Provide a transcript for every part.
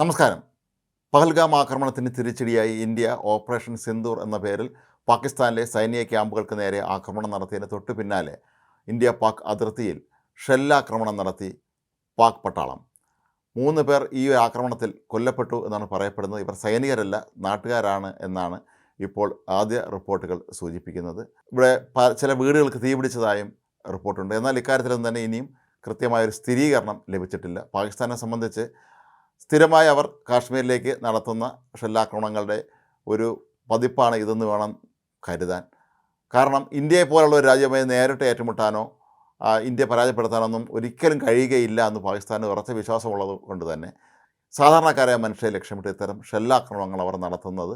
നമസ്കാരം. പഹൽഗാം ആക്രമണത്തിന് തിരിച്ചടിയായി ഇന്ത്യ ഓപ്പറേഷൻ സിന്ദൂർ എന്ന പേരിൽ പാകിസ്ഥാനിലെ സൈനിക ക്യാമ്പുകൾക്ക് നേരെ ആക്രമണം നടത്തിയതിന് തൊട്ടു പിന്നാലെ ഇന്ത്യ പാക് അതിർത്തിയിൽ ഷെല്ലാക്രമണം നടത്തി പാക് പട്ടാളം. മൂന്ന് പേർ ഈ ആക്രമണത്തിൽ കൊല്ലപ്പെട്ടു എന്നാണ് പറയപ്പെടുന്നത്. ഇവർ സൈനികരല്ല നാട്ടുകാരാണ് എന്നാണ് ഇപ്പോൾ ആദ്യ റിപ്പോർട്ടുകൾ സൂചിപ്പിക്കുന്നത്. ഇവിടെ ചില വീടുകൾക്ക് തീപിടിച്ചതായും റിപ്പോർട്ടുണ്ട്. എന്നാൽ ഇക്കാര്യത്തിലൊന്നും തന്നെ ഇനിയും കൃത്യമായൊരു സ്ഥിരീകരണം ലഭിച്ചിട്ടില്ല. പാകിസ്ഥാനെ സംബന്ധിച്ച് സ്ഥിരമായി അവർ കാശ്മീരിലേക്ക് നടത്തുന്ന ഷെല്ലാക്രമണങ്ങളുടെ ഒരു പതിപ്പാണ് ഇതെന്ന് വേണം കരുതാൻ. കാരണം ഇന്ത്യയെ പോലുള്ള ഒരു രാജ്യമായി നേരിട്ട് ഏറ്റുമുട്ടാനോ ഇന്ത്യ പരാജയപ്പെടുത്താനൊന്നും ഒരിക്കലും കഴിയുകയില്ല എന്ന് പാകിസ്ഥാന് ഉറച്ച വിശ്വാസമുള്ളത് കൊണ്ട് തന്നെ സാധാരണക്കാരായ മനുഷ്യരെ ലക്ഷ്യമിട്ട് ഇത്തരം ഷെല്ലാക്രമണങ്ങൾ അവർ നടത്തുന്നത്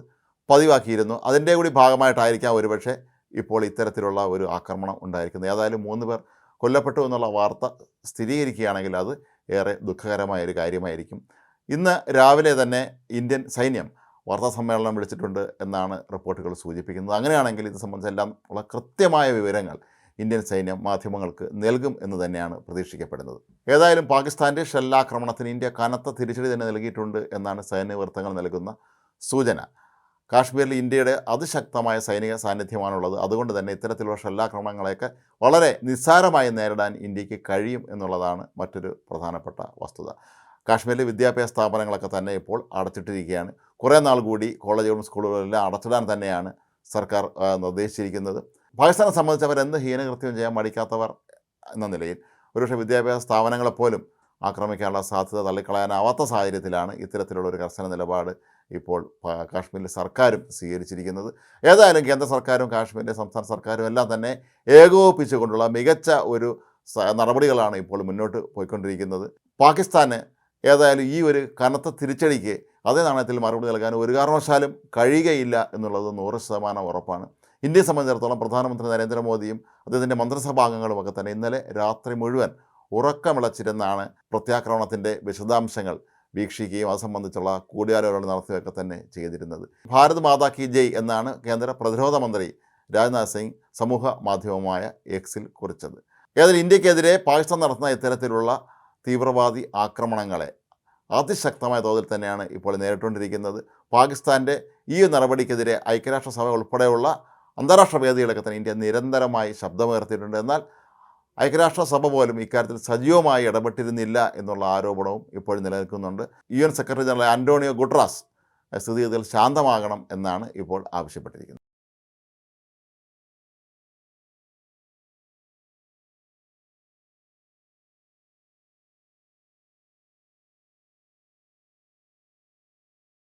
പതിവാക്കിയിരുന്നു. അതിന്റെ കൂടി ഭാഗമായിട്ടായിരിക്കാം ഒരുപക്ഷെ ഇപ്പോൾ ഇത്തരത്തിലുള്ള ഒരു ആക്രമണം ഉണ്ടായിരിക്കുന്നത്. ഏതായാലും മൂന്ന് പേർ കൊല്ലപ്പെട്ടു എന്നുള്ള വാർത്ത സ്ഥിരീകരിക്കുകയാണെങ്കിൽ അത് ഏറെ ദുഃഖകരമായ ഒരു കാര്യമായിരിക്കും. ഇന്ന് രാവിലെ തന്നെ ഇന്ത്യൻ സൈന്യം വാർത്താ സമ്മേളനം വിളിച്ചിട്ടുണ്ട് എന്നാണ് റിപ്പോർട്ടുകൾ സൂചിപ്പിക്കുന്നത്. അങ്ങനെയാണെങ്കിൽ ഇത് സംബന്ധിച്ചെല്ലാം ഉള്ള കൃത്യമായ വിവരങ്ങൾ ഇന്ത്യൻ സൈന്യം മാധ്യമങ്ങൾക്ക് നൽകും എന്ന് തന്നെയാണ് പ്രതീക്ഷിക്കപ്പെടുന്നത്. ഏതായാലും പാകിസ്ഥാന്റെ ഷെല്ലാക്രമണത്തിന് ഇന്ത്യ കനത്ത തിരിച്ചടി തന്നെ നൽകിയിട്ടുണ്ട് എന്നാണ് സൈന്യ വൃത്തങ്ങൾ നൽകുന്ന സൂചന. കാശ്മീരിൽ ഇന്ത്യയുടെ അതിശക്തമായ സൈനിക സാന്നിധ്യമാണുള്ളത്. അതുകൊണ്ട് തന്നെ ഇത്തരത്തിലുള്ള ഷെല്ലാക്രമണങ്ങളെയൊക്കെ വളരെ നിസ്സാരമായി നേരിടാൻ ഇന്ത്യയ്ക്ക് കഴിയും എന്നുള്ളതാണ് മറ്റൊരു പ്രധാനപ്പെട്ട വസ്തുത. കാശ്മീരിലെ വിദ്യാഭ്യാസ സ്ഥാപനങ്ങളൊക്കെ തന്നെ ഇപ്പോൾ അടച്ചിട്ടിരിക്കുകയാണ്. കുറേ നാൾ കൂടി കോളേജുകളും സ്കൂളുകളെല്ലാം അടച്ചിടാൻ തന്നെയാണ് സർക്കാർ നിർദ്ദേശിച്ചിരിക്കുന്നത്. പാകിസ്ഥാനെ സംബന്ധിച്ച് അവർ എന്ത് ഹീനകൃത്യം ചെയ്യാൻ മടിക്കാത്തവർ എന്ന നിലയിൽ ഒരുപക്ഷെ വിദ്യാഭ്യാസ സ്ഥാപനങ്ങളെപ്പോലും ആക്രമിക്കാനുള്ള സാധ്യത തള്ളിക്കളയാനാവാത്ത സാഹചര്യത്തിലാണ് ഇത്തരത്തിലുള്ള ഒരു കർശന നിലപാട് ഇപ്പോൾ കാശ്മീരിലെ സർക്കാരും സ്വീകരിച്ചിരിക്കുന്നത്. ഏതായാലും കേന്ദ്ര സർക്കാരും കാശ്മീരിലെ സംസ്ഥാന സർക്കാരും എല്ലാം തന്നെ ഏകോപിപ്പിച്ചുകൊണ്ടുള്ള മികച്ച ഒരു നടപടികളാണ് ഇപ്പോൾ മുന്നോട്ട് പോയിക്കൊണ്ടിരിക്കുന്നത്. പാകിസ്ഥാന് ഏതായാലും ഈ ഒരു കനത്ത തിരിച്ചടിക്ക് അതേ നാണയത്തിൽ മറുപടി നൽകാൻ ഒരു കാരണവശാലും കഴിയുകയില്ല എന്നുള്ളത് നൂറ് ശതമാനം ഉറപ്പാണ്. ഇന്ത്യയെ സംബന്ധിച്ചിടത്തോളം പ്രധാനമന്ത്രി നരേന്ദ്രമോദിയും അദ്ദേഹത്തിന്റെ മന്ത്രിസഭാംഗങ്ങളുമൊക്കെ തന്നെ ഇന്നലെ രാത്രി മുഴുവൻ ഉറക്കമിളച്ചിരുന്നാണ് പ്രത്യാക്രമണത്തിന്റെ വിശദാംശങ്ങൾ വീക്ഷിക്കുകയും അത് സംബന്ധിച്ചുള്ള കൂടിയാലോചന നടത്തുകയൊക്കെ തന്നെ ചെയ്തിരുന്നത്. ഭാരത് മാതാ കി ജയ് എന്നാണ് കേന്ദ്ര പ്രതിരോധ മന്ത്രി രാജ്നാഥ് സിംഗ് സമൂഹ മാധ്യമമായ എക്സിൽ കുറിച്ചത്. ഏതായാലും ഇന്ത്യക്കെതിരെ പാകിസ്ഥാൻ നടത്തുന്ന ഇത്തരത്തിലുള്ള തീവ്രവാദി ആക്രമണങ്ങളെ അതിശക്തമായ തോതിൽ തന്നെയാണ് ഇപ്പോൾ നേരിട്ടുകൊണ്ടിരിക്കുന്നത്. പാകിസ്ഥാന്റെ ഈ നടപടിക്കെതിരെ ഐക്യരാഷ്ട്രസഭ ഉൾപ്പെടെയുള്ള അന്താരാഷ്ട്ര വേദികളൊക്കെ തന്നെ ഇന്ത്യ നിരന്തരമായി ശബ്ദമുയർത്തിയിട്ടുണ്ട്. എന്നാൽ ഐക്യരാഷ്ട്രസഭ പോലും ഇക്കാര്യത്തിൽ സജീവമായി ഇടപെട്ടിരുന്നില്ല എന്നുള്ള ആരോപണവും ഇപ്പോഴും നിലനിൽക്കുന്നുണ്ട്. U N Secretary General Antonio Guterres സ്ഥിതിഗതികൾ ശാന്തമാകണം എന്നാണ് ഇപ്പോൾ ആവശ്യപ്പെട്ടിരിക്കുന്നത്.